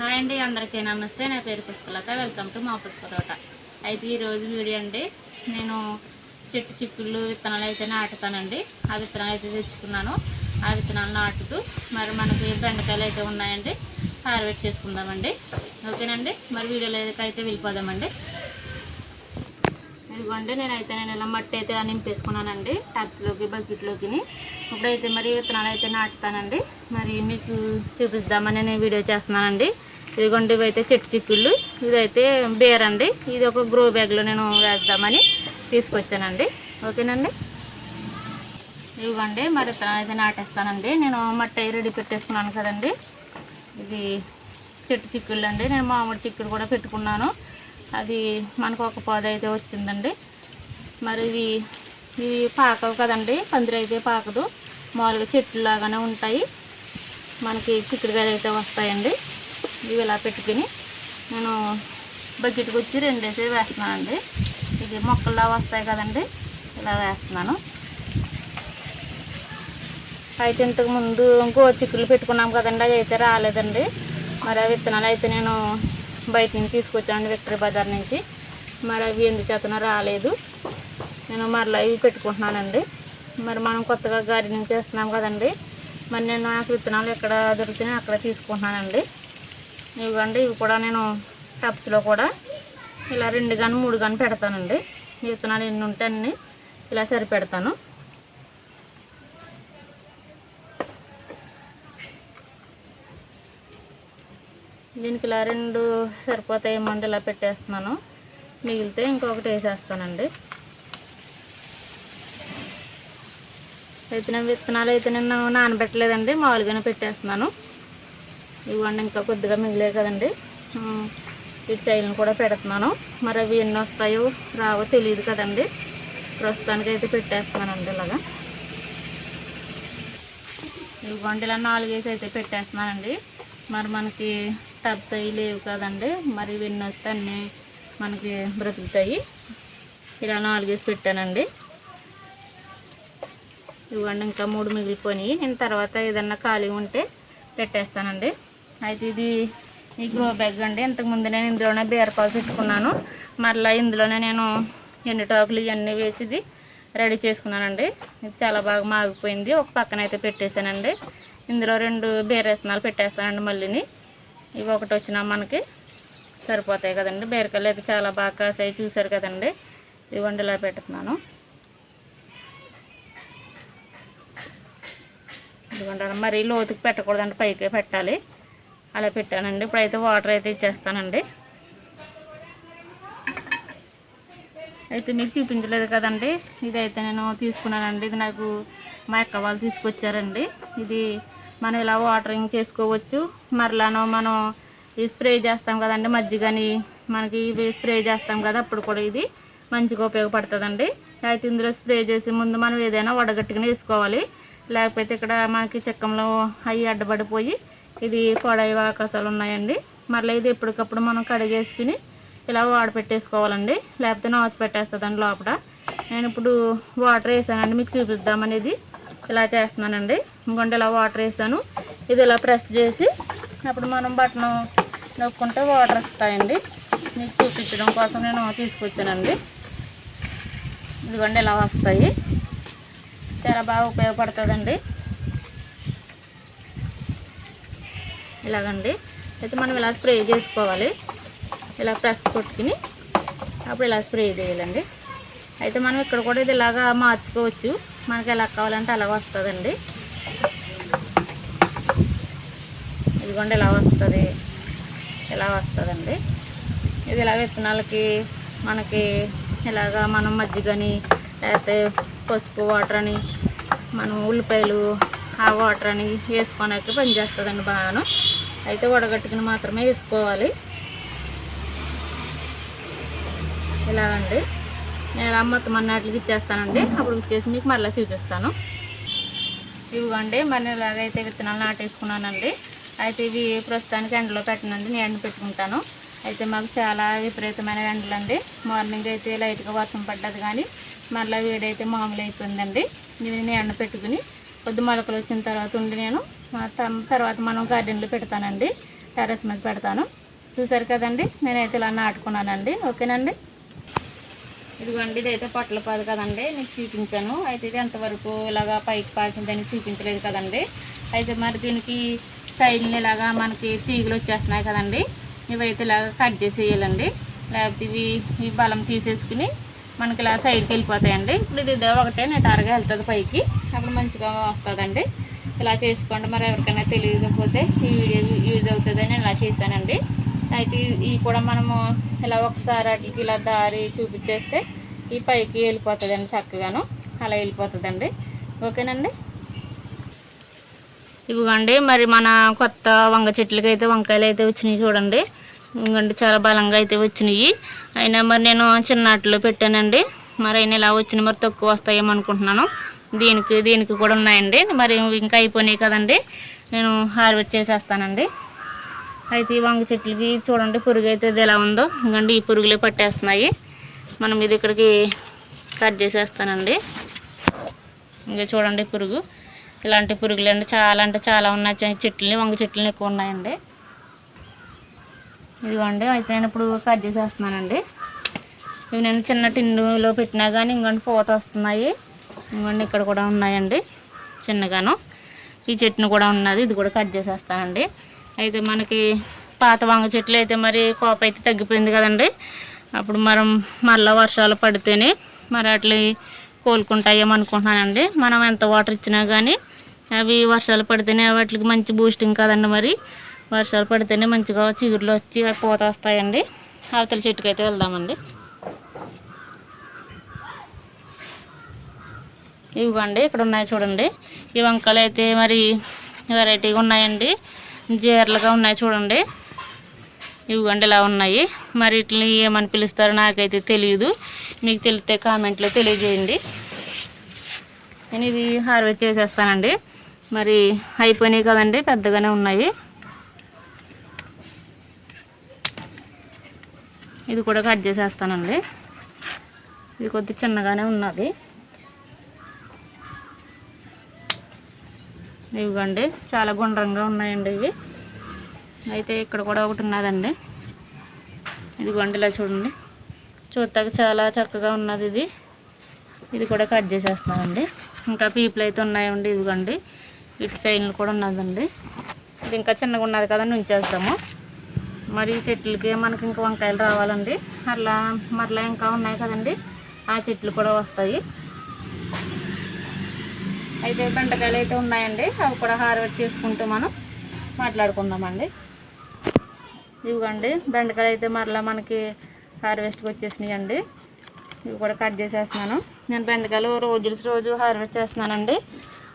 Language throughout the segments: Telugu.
హాయ్ అండి అందరికీ నమస్తే. నా పేరు పుష్పలత. వెల్కమ్ టు మా పుష్ప తోట అయితే ఈరోజు వీడియో అండి నేను చెట్టు చిక్కుళ్ళు విత్తనాలు అయితే నాటుతానండి. ఆ విత్తనాలు అయితే తెచ్చుకున్నాను. ఆ విత్తనాలు నాటుతూ మరి మనకి బెండకాయలు అయితే ఉన్నాయండి హార్వెస్ట్ చేసుకుందామండి. ఓకేనండి మరి వీడియోలో అయితే వెళ్ళిపోదామండి. ఇదిగోండి నేనైతే నేను ఇలా మట్టి అయితే నింపేసుకున్నానండి ట్యాప్స్లోకి బకెట్లోకి. ఇప్పుడైతే మరి విత్తనాలు అయితే నాటుతానండి. మరి మీకు చూపిద్దామని నేను వీడియో చేస్తున్నానండి. ఇదిగోండి ఇవైతే చెట్టు చిక్కుళ్ళు. ఇదైతే బేర్ అండి ఇది ఒక గ్రో బ్యాగ్లో నేను వేద్దామని తీసుకొచ్చానండి. ఓకేనండి? ఇదిగోండి మరి అయితే నాటేస్తానండి. నేను మట్టి రెడీ పెట్టేసుకున్నాను కదండి. ఇది చెట్టు చిక్కుళ్ళు అండి నేను మామిడి చిక్కుడు కూడా పెట్టుకున్నాను. అది మనకు ఒక పొద అయితే వచ్చిందండి. మరి ఇవి ఇవి పాకవు కదండి. పందిరి అయితే పాకదు. మామూలుగా చెట్లు లాగానే ఉంటాయి. మనకి చిక్కుడుకాయలు అయితే వస్తాయండి. ఇవి ఇలా పెట్టుకుని నేను బకెట్కి వచ్చి రెండేసి వేస్తున్నానండి. ఇది మొక్కల్లా వస్తాయి కదండి ఇలా వేస్తున్నాను. అయితే ఇంతకు ముందు ఇంకో చిక్కులు పెట్టుకున్నాం కదండి అవి అయితే రాలేదండి. మరి ఆ విత్తనాలు అయితే నేను బయట నుంచి తీసుకొచ్చానండి విక్టరీ బజార్ నుంచి. మరి అవి ఎందుచేతనో రాలేదు. నేను మరలా ఇవి పెట్టుకుంటున్నానండి. మరి మనం కొత్తగా గార్డెనింగ్ చేస్తున్నాం కదండి. మరి నేను నాకు విత్తనాలు ఎక్కడ దొరికితే అక్కడ తీసుకుంటున్నానండి. ఇవ్వండి ఇవి కూడా నేను టబ్స్లో కూడా ఇలా రెండు కానీ మూడు కానీ పెడతానండి. విత్తనాలు ఎన్ని ఉంటే అన్ని ఇలా సరిపెడతాను. దీనికి ఇలా రెండు సరిపోతాయేమో ఇలా పెట్టేస్తున్నాను. మిగిలితే ఇంకొకటి వేసేస్తానండి. అయితే విత్తనాలు అయితే నేను నానబెట్టలేదండి మామూలుగానే పెట్టేస్తున్నాను. ఇవ్వండి ఇంకా కొద్దిగా మిగిలే కదండి. ఇటు సైడ్ని కూడా పెడుతున్నాను. మరి అవి ఎన్ని వస్తాయో రావో తెలియదు కదండి. ప్రస్తుతానికి అయితే పెట్టేస్తున్నానండి ఇలాగా. ఇవ్వండి ఇలా నాలుగేసి అయితే పెట్టేస్తున్నానండి. మరి మనకి టబ్స్ అవి లేవు కదండి. మరి ఇవన్నీ వస్తే అన్నీ మనకి బ్రతుకుతాయి. ఇలా నాలుగేసి పెట్టానండి. ఇవ్వండి ఇంకా మూడు మిగిలిపోయి నేను తర్వాత ఏదన్నా ఖాళీ ఉంటే పెట్టేస్తానండి. అయితే ఇది ఈ గ్రో బ్యాగ్ అండి. ఇంతకుముందు నేను ఇందులోనే బీరపాలు పెట్టుకున్నాను మరలా ఇందులోనే నేను ఎండుటాకులు ఇవన్నీ వేసి ఇది రెడీ చేసుకున్నానండి. ఇది చాలా బాగా మాగిపోయింది. ఒక పక్కన అయితే పెట్టేశానండి. ఇందులో రెండు బీరేసనాలు పెట్టేస్తానండి మళ్ళీని. ఇవి ఒకటి వచ్చినా మనకి సరిపోతాయి కదండి. బీరకాయలు అయితే చాలా బాగా కాసాయి. చూసారు కదండి. ఇవ్వండి ఇలా పెడుతున్నాను ఇదిగోండి మరీ లోతుకి పెట్టకూడదండి. పైకే పెట్టాలి. అలా పెట్టానండి. ఇప్పుడైతే వాటర్ అయితే ఇచ్చేస్తానండి. అయితే మీకు చూపించలేదు కదండి. ఇదైతే నేను తీసుకున్నానండి. ఇది నాకు మా అక్క వాళ్ళు తీసుకొచ్చారండి. ఇది మనం ఇలా వాటరింగ్ చేసుకోవచ్చు. మరలానో మనం ఈ స్ప్రే చేస్తాం కదండి. మజ్జిగని మనకి ఇవి స్ప్రే చేస్తాం కదా అప్పుడు కూడా ఇది మంచిగా ఉపయోగపడుతుందండి. అయితే ఇందులో స్ప్రే చేసే ముందు మనం ఏదైనా వడగట్టుకుని వేసుకోవాలి. లేకపోతే ఇక్కడ మనకి చెక్కంలో అవి అడ్డపడిపోయి ఇది పొడవ ఆకాశాలు ఉన్నాయండి. మరలా ఇది ఎప్పటికప్పుడు మనం కడిగేసుకుని ఇలా వాడ పెట్టేసుకోవాలండి. లేకపోతే నాచు పెట్టేస్తుందండి లోపల. నేను ఇప్పుడు వాటర్ వేసానండి. మీకు చూపిద్దామనేది ఇలా చేస్తున్నానండి. ఇంకొంటే ఇలా వాటర్ వేసాను. ఇది ఇలా ప్రెస్ చేసి అప్పుడు మనం బటన్ నొక్కుంటే వాటర్ వస్తాయండి. మీకు చూపించడం కోసం నేను తీసుకొచ్చానండి. ఇదిగోండి ఇలా వస్తాయి. చాలా బాగా ఉపయోగపడుతుందండి. ఇలాగండి. అయితే మనం ఇలా స్ప్రే చేసుకోవాలి. ఇలా ప్రెస్ కొట్టుకుని అప్పుడు ఇలా స్ప్రే చేయాలండి. అయితే మనం ఇక్కడ కూడా ఇది ఇలాగా మార్చుకోవచ్చు. మనకి ఎలా కావాలంటే అలా వస్తుందండి. ఇదిగోండి ఇలా వస్తుంది. ఇలా వస్తుందండి. ఇది ఇలా విత్తనాలకి మనకి ఇలాగా మనం మజ్జిగని లేకపోతే పసుపు వాటర్ అని మనం ఉల్లిపాయలు ఆ వాటర్ అని వేసుకోడానికి పనిచేస్తుందండి బాగాను. అయితే వడగట్టుకుని మాత్రమే వేసుకోవాలి. ఇలాగండి. నేను ఇలా మొత్తం అన్నట్లకి ఇచ్చేస్తానండి. అప్పుడు ఇచ్చేసి మీకు మళ్ళీ చూపిస్తాను. ఇవ్వండి. మరి ఇలాగైతే విత్తనాలు నాటేసుకున్నానండి. అయితే ఇవి ప్రస్తుతానికి ఎండలో పెట్టనండి. నేను ఎండ పెట్టుకుంటాను. అయితే మాకు చాలా విపరీతమైన ఎండలండి. మార్నింగ్ అయితే లైట్గా వర్షం పడ్డది కానీ మళ్ళీ వేడైతే మామూలు అయిపోయిందండి. ఇవి నేను ఎండ పెట్టుకుని కొద్ది మొలకలు వచ్చిన తర్వాత ఉండి నేను తర్వాత మనం గార్డెన్లో పెడతానండి. టెరస్ మీద పెడతాను. చూసారు కదండి? నేనైతే ఇలా నాటుకున్నానండి. ఓకేనండి? ఇదిగోండి ఇదైతే పొట్టల పాదు కదండి. మీకు చూపించాను. అయితే ఇది ఎంతవరకు ఇలాగా పైకి పాల్చిందని చూపించలేదు కదండి. అయితే మరి దీనికి సైడ్ని ఇలాగా మనకి తీగలు వచ్చేస్తున్నాయి కదండి. ఇవైతే ఇలాగ కట్ చేసేయాలండి. లేకపోతే ఇవి ఈ బలం తీసేసుకుని మనకి ఇలా సైడ్కి వెళ్ళిపోతాయండి. ఇప్పుడు ఇది ఇదే ఒకటే నెటారుగా వెళ్తుంది పైకి. అప్పుడు మంచిగా వస్తుందండి. ఇలా చేసుకోండి. మరి ఎవరికైనా తెలియకపోతే ఈ వీడియో యూజ్ అవుతుందని ఇలా చేశానండి. అయితే ఇవి కూడా మనము ఇలా ఒకసారి వాటికి ఇలా దారి చూపించేస్తే ఈ పైకి వెళ్ళిపోతుందండి చక్కగాను. అలా వెళ్ళిపోతుందండి. ఓకేనండి? ఇవిగోండి మరి మన కొత్త వంగ చెట్లకి అయితే వంకాయలు అయితే వచ్చినాయి చూడండి. ఇంకండి చాలా బలంగా అయితే వచ్చినాయి. అయినా మరి నేను చిన్నట్లో పెట్టానండి. మరి అయినా ఇలా వచ్చినాయి మరి తక్కువ వస్తాయేమో అనుకుంటున్నాను. దీనికి దీనికి కూడా ఉన్నాయండి. మరి ఇంకా అయిపోయినాయి కదండి. నేను హార్వెస్ట్ చేసేస్తానండి. అయితే ఈ వంగ చెట్లకి చూడండి పురుగు అయితే ఇది ఎలా ఉందో. ఇంకండి ఈ పురుగులే పట్టేస్తున్నాయి. మనం ఇది ఇక్కడికి కట్ చేసేస్తానండి. ఇంకా చూడండి పురుగు. ఇలాంటి పురుగులు అండి చాలా అంటే చాలా ఉన్నాయి. చెట్లని వంగ చెట్లని ఎక్కువ ఉన్నాయండి. ఇదిగోండి అయితే నేను ఇప్పుడు కట్ చేసేస్తున్నానండి. ఇవి నేను చిన్న టిన్నులో పెట్టినా కానీ ఇంకోండి పూత వస్తున్నాయి. ఇంకోండి ఇక్కడ కూడా ఉన్నాయండి చిన్నగాను. ఈ చెట్టును కూడా ఉన్నది ఇది కూడా కట్ చేసేస్తానండి. అయితే మనకి పాత వంగ చెట్లు అయితే మరి కోప అయితే తగ్గిపోయింది కదండి. అప్పుడు మనం మళ్ళీ వర్షాలు పడితేనే మరి అట్లా కోలుకుంటాయేమో అనుకుంటున్నానండి. మనం ఎంత వాటర్ ఇచ్చినా కానీ అవి వర్షాలు పడితేనే వాటికి మంచి బూస్టింగ్ కదండి మరి. వర్షాలు పడితేనే మంచిగా చిగురులు వచ్చి పూత వస్తాయండి. అవతల చెట్టుకి అయితే వెళ్దామండి. ఇవ్వండి ఇక్కడ ఉన్నాయి చూడండి. ఈ వంకాయలు అయితే మరి వెరైటీగా ఉన్నాయండి. జీరలుగా ఉన్నాయి చూడండి. ఇవ్వండి ఇలా ఉన్నాయి. మరి వీటిని ఏమని పిలుస్తారో నాకైతే తెలియదు మీకు తెలిస్తే కామెంట్లో తెలియజేయండి. నేను ఇవి హార్వెస్ట్ చేసేస్తానండి. మరి అయిపోయినాయి కదండి పెద్దగానే ఉన్నాయి. ఇది కూడా కట్ చేసేస్తానండి. ఇది కొద్ది చిన్నగానే ఉన్నది. ఇవిగోండి చాలా గుండ్రంగా ఉన్నాయండి ఇవి. అయితే ఇక్కడ కూడా ఒకటి ఉన్నదండి. ఇదిగోండి ఇలా చూడండి. చూస్తాక చాలా చక్కగా ఉన్నది ఇది. ఇది కూడా కట్ చేసేస్తామండి. ఇంకా పీపులు అయితే ఉన్నాయండి ఇదిగోండి. ఇటు సైడ్లు కూడా ఉన్నదండి. ఇది ఇంకా చిన్నగా ఉన్నది కదా ఉంచేస్తాము మరి చెట్లకి మనకి ఇంకా వంకాయలు రావాలండి. అట్లా మరలా ఇంకా ఉన్నాయి కదండి. ఆ చెట్లు కూడా వస్తాయి. అయితే బెండకాయలు అయితే ఉన్నాయండి. అవి కూడా హార్వెస్ట్ చేసుకుంటూ మనం మాట్లాడుకుందామండి. ఇవ్వండి. బెండకాయలు అయితే మరలా మనకి హార్వెస్ట్కి వచ్చేసినాయి అండి ఇవి కూడా కట్ చేసేస్తున్నాను. నేను బెండకాయలు రోజు రోజు హార్వెస్ట్ చేస్తున్నానండి.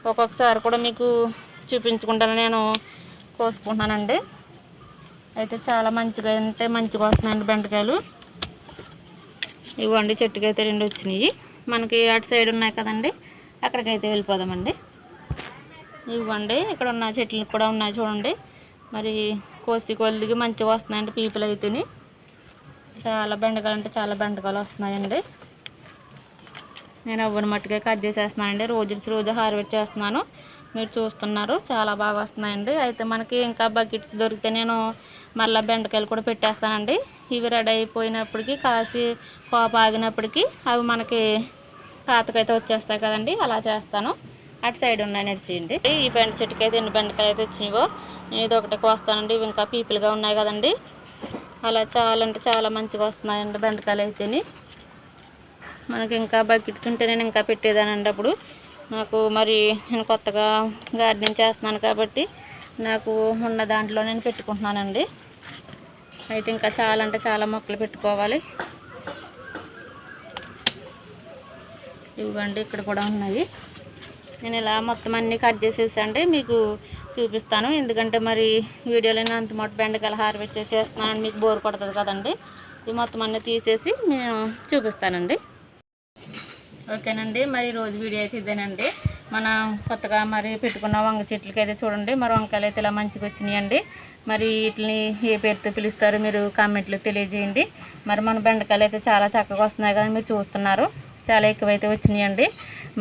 ఒక్కొక్కసారి కూడా మీకు చూపించుకుంటాను నేను కోసుకుంటున్నానండి. అయితే చాలా మంచిగా అంటే మంచిగా వస్తున్నాయండి బెండకాయలు. ఇవ్వండి చెట్టుకి అయితే రెండు వచ్చినాయి. మనకి అటు సైడ్ ఉన్నాయి కదండి అక్కడికైతే వెళ్ళిపోదామండి. ఇవ్వండి ఇక్కడ ఉన్న చెట్లు కూడా ఉన్నాయి చూడండి. మరి కోసి కొలిదిగి మంచిగా వస్తున్నాయండి పీపుల్ అయితేని. చాలా బెండకాయలు అంటే చాలా బెండకాయలు వస్తున్నాయండి. నేను అవ్వని మట్టుగా కట్ చేసేస్తున్నానండి. రోజు రోజు హార్వెస్ట్ చేస్తున్నాను. మీరు చూస్తున్నారు చాలా బాగా వస్తున్నాయండి. అయితే మనకి ఇంకా బకెట్స్ దొరికితే నేను మళ్ళీ బెండకాయలు కూడా పెట్టేస్తానండి. ఇవి రెడీ అయిపోయినప్పటికీ కాసి కోప ఆగినప్పటికీ అవి మనకి పాతకైతే వచ్చేస్తాయి కదండి అలా చేస్తాను. అటు సైడ్ ఉన్నాయి నడిచేయండి ఈ బెండ చెట్టుకి అయితే ఎన్ని బెండకాయ అయితే వచ్చినాయో నేను ఇది ఒకటి కోస్తానండి. ఇవి ఇంకా పీపుల్గా ఉన్నాయి కదండి. అలా చాలా అంటే చాలా మంచిగా వస్తున్నాయండి బెండకాయలు అయితేని. మనకి ఇంకా బకెట్స్ ఉంటే నేను ఇంకా పెట్టేదానండి అప్పుడు. నాకు మరి నేను కొత్తగా గార్డెనింగ్ చేస్తున్నాను కాబట్టి నాకు ఉన్న దాంట్లో నేను పెట్టుకుంటున్నానండి. అయితే ఇంకా చాలా అంటే చాలా మొక్కలు పెట్టుకోవాలి. ఇవ్వండి ఇక్కడ కూడా ఉన్నాయి. నేను ఇలా మొత్తం అన్నీ కట్ చేసేసి మీకు చూపిస్తాను. ఎందుకంటే మరి వీడియోలో నేను అంత మొట్ట బెండకాయలు హార్వెస్ట్ చేస్తున్నాను మీకు బోర్ కొడుతుంది కదండి. ఇవి మొత్తం అన్నీ తీసేసి నేను చూపిస్తానండి. ఓకేనండి మరి రోజు వీడియో అయితే ఇదేనండి. మన కొత్తగా మరి పెట్టుకున్న వంగ చెట్లకి అయితే చూడండి. మరి వంకాయలు అయితే ఇలా మంచిగా వచ్చినాయండి. మరి వీటిని ఏ పేరుతో పిలుస్తారు మీరు కామెంట్లో తెలియజేయండి. మరి మన బెండకాయలు అయితే చాలా చక్కగా వస్తున్నాయి కదా మీరు చూస్తున్నారు. చాలా ఎక్కువైతే వచ్చినాయండి.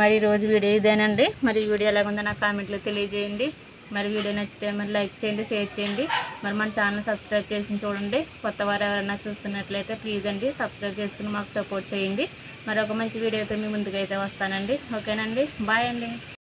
మరి ఈ రోజు వీడియో ఇదేనండి. మరి వీడియో ఎలాగుందో నాకు కామెంట్లో తెలియజేయండి. మరి వీడియో నచ్చితే మరి లైక్ చేయండి షేర్ చేయండి. మరి మన ఛానల్ సబ్స్క్రైబ్ చేసి చూడండి. కొత్త వారు ఎవరైనా చూస్తున్నట్లయితే ప్లీజ్ అండి సబ్స్క్రైబ్ చేసుకుని మాకు సపోర్ట్ చేయండి. మరి ఒక మంచి వీడియోతో మీ ముందుకైతే వస్తానండి. ఓకేనండి? బాయ్ అండి.